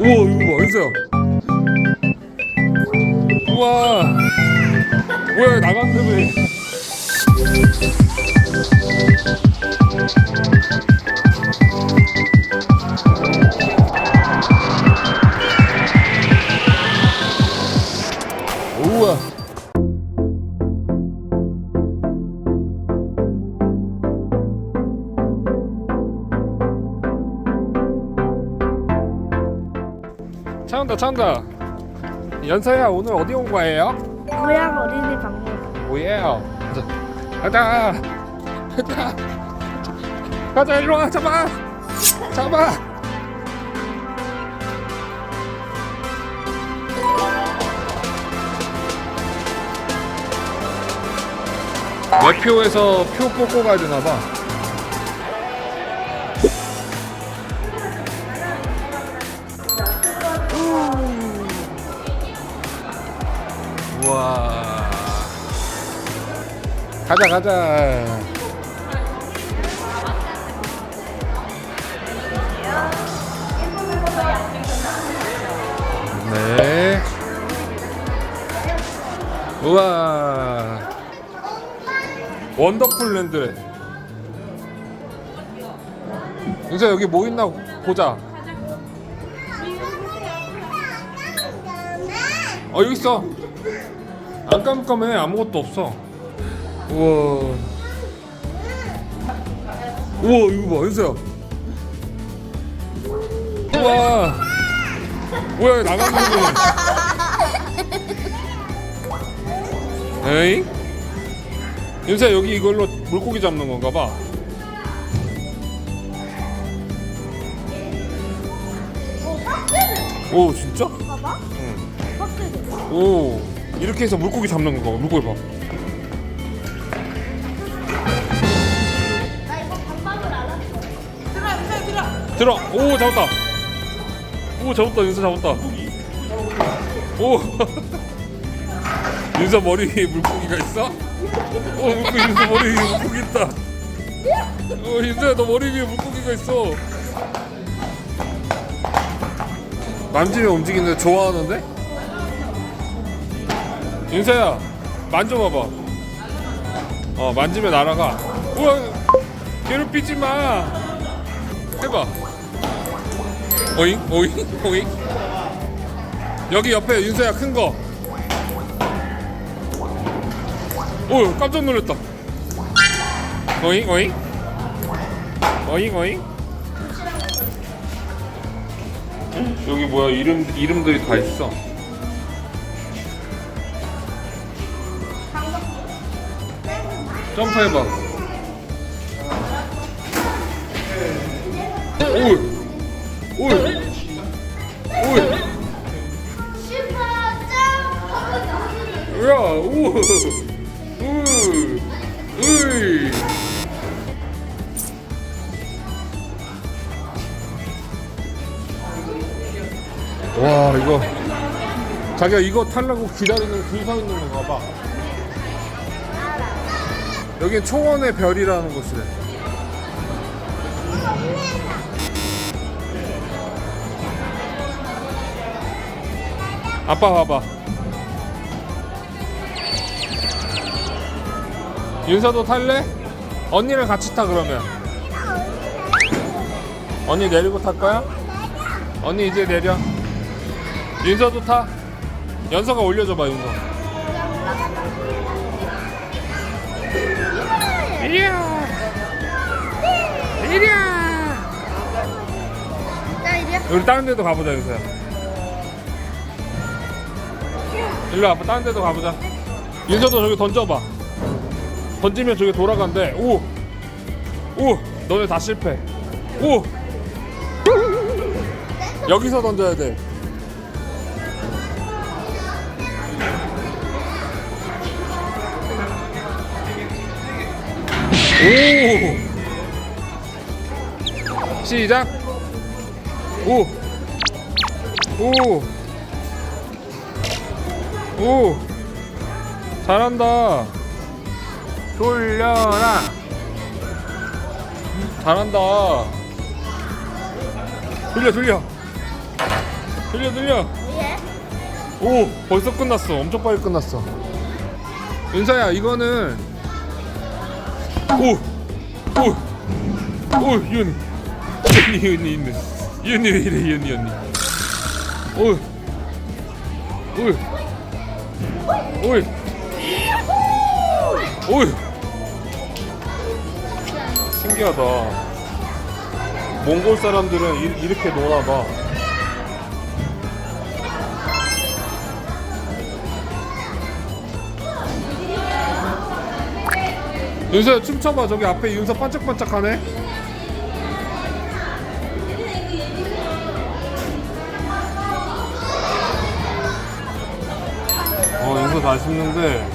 우와 이거 봐 윤서야 우와. 뭐야 나갔는데 온다 연서야 오늘 어디 온 거예요? 고향 어린이 박물관. 가자. 가자. 가자. 가자 일로 와 잡아. 잡아. 매표에서 표 뽑고 가야 되나 봐. 가자 가자. 네. 우와. 원더풀랜드. 윤서 여기 뭐 있나 보자. 어 여기 있어. 안 깜깜해 아무것도 없어. 우와. 우와 이거 봐 윤서야. 우와. 뭐야 나갔는데. 에이? 윤서야 여기 이걸로 물고기 잡는 건가 봐. 오 진짜? 봐봐. 응. 오 이렇게 해서 물고기 잡는 건가 봐. 물고기 봐. 들어. 오 잡았다. 오 잡았다. 윤서 잡았다. 오. 윤서 머리 위에 물고기가 있어? 오 물고기 윤서 머리 위에 물고기 있다. 오 윤서야 너 머리 위에 물고기가 있어. 만지면 움직이는데 좋아하는데? 윤서야 만져봐봐. 어 만지면 날아가. 우와 괴롭히지 마. 해봐. 오잉 오잉 오잉. 여기 옆에 윤서야 큰 거. 오 깜짝 놀랐다. 오잉 오잉. 오잉 오잉. 여기 뭐야 이름 이름들이 다 있어. 점프해봐. 오, 오, 오. 야, 오, 오, 으이. 와, 이거 자기가 이거 타려고 기다리는 줄서 있는 건가 봐. 여긴 초원의 별이라는 곳이래. 아빠 봐봐. 윤서도 탈래? 언니랑 같이 타 그러면. 언니 내리고 탈 거야? 언니 이제 내려. 윤서도 타. 연서가 올려줘봐 윤서. 이리야. 이리야. 우리 다른 데도 가보자 윤서야. 일로 와봐 다른 데도 가보자. 윤서도 저기 던져봐. 던지면 저기 돌아간대. 오. 오. 너네 다 실패. 오. 여기서 던져야 돼. 오. 시작. 오. 오. 오. 잘한다. 돌려라. 잘한다. 돌려 돌려. 들려 예? 오 벌써 끝났어 엄청 빨리 끝났어 윤서야 이거는 오오오 윤이 윤이 윤이 윤이 왜 이래 윤이 윤이 오오 오이. 오이. 신기하다. 몽골 사람들은 이, 이렇게 노나 봐. 윤서야 춤춰봐. 저기 앞에 윤서 반짝반짝하네 어 윤서 다 씹는데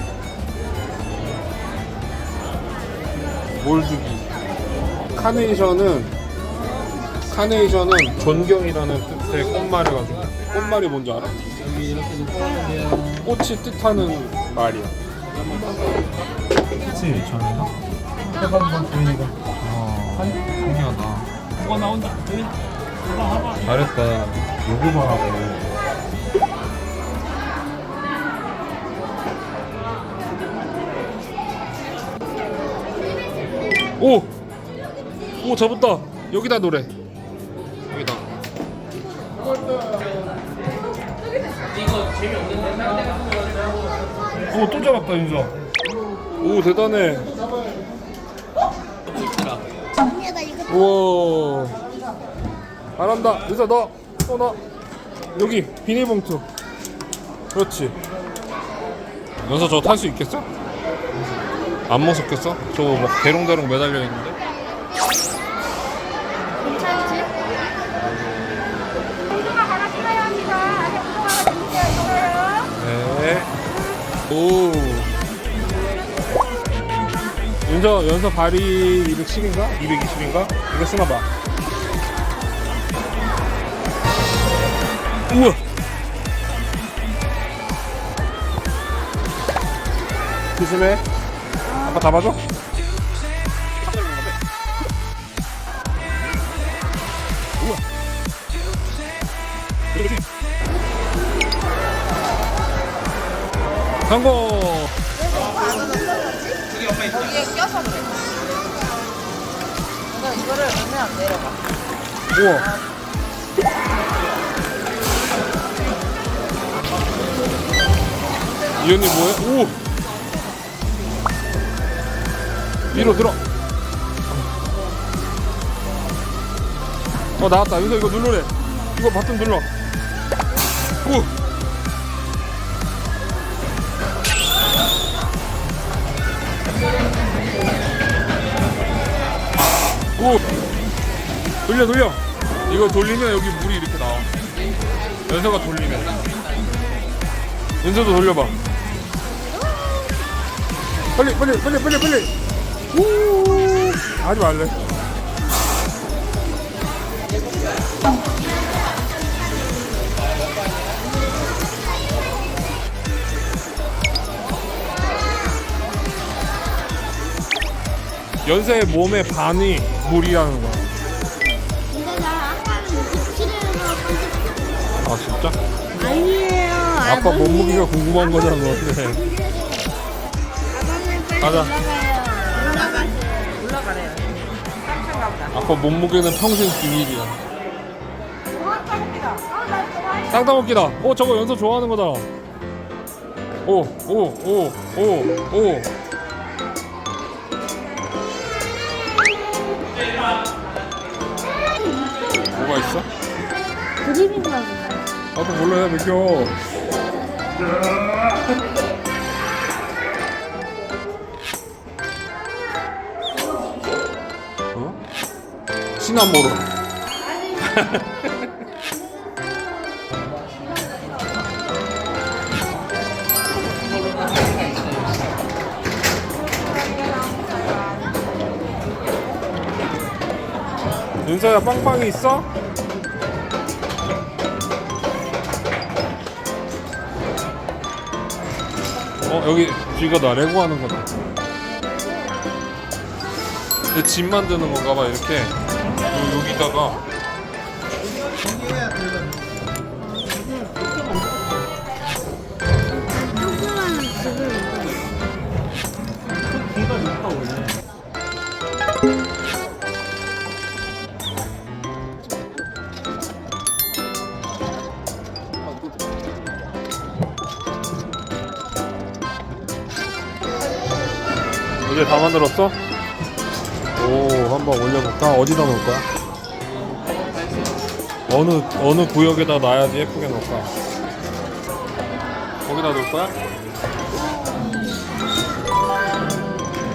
뭘 주기 카네이션은 카네이션은 존경이라는 뜻의 꽃말이가지고 꽃말이 뭔지 알아? 꽃이 뜻하는 말이야 그치 저는요? 해방번 보이니까 어, 신기하다. 뭐가 나온다 잘했다. 요거 봐라고 오! 오, 잡았다. 여기다 노래. 여기다. 오, 또 잡았다, 윤서. 오, 대단해. 이거 우와. 잘한다. 윤서, 너. 또 너. 여기, 비닐봉투. 그렇지. 윤서 저거 탈 수 있겠어? 안 무섭겠어? 저거 막 대롱대롱 매달려 있는데? 괜찮지? 운동화 하나 신어야 합니다. 안에 운동화가 드릴게요. 네. 오. 윤서 연서 발이 210인가? 220인가? 이거 신어봐. 우와. 조심해. 아빠 잡아줘. 우와. 그렇지. 성공. 여기에 껴서 그래. 이거 이거를 넣으면 안 내려가. 우와. 이 언니 뭐해? 오. 위로 들어. 어 나왔다. 여기서 이거 누르래. 이거 버튼 눌러. 오. 오. 돌려 돌려 이거 돌리면 여기 물이 이렇게 나와 연서가 돌리면 연서도 돌려봐 빨리 빨리 빨리 빨리 빨리 우 하지 말래 연서의 몸의 반이 물이라는 거야 근데 나 아까는 기치를해서 아 진짜? 아니에요. 아빠 몸무게가 궁금한 거잖아 네. 아빠는 가자. 아빠 몸무게는 평생 비밀이야 어, 깜짝이다. 아, 나 좋아해. 땅 따먹기다. 어 저거 연서 좋아하는 거다. 오오 오 오 오. 뭐가 있어? 그림인가 보다. 나도 몰라요 맥혀. 시나모로. 윤서야 빵빵이 있어? 어 여기 이거 나 레고 하는 거다. 이집 만드는 건가 봐 이렇게 있다가 이제 다 만들었어? 오, 한번 올려볼까? 어디다 놓을 거야? 어느 어느 구역에다 놔야지 예쁘게 놓을까? 거기다 놓을 거야?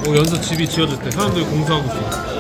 오 연서 집이 지어졌대 사람들이 공사하고 있어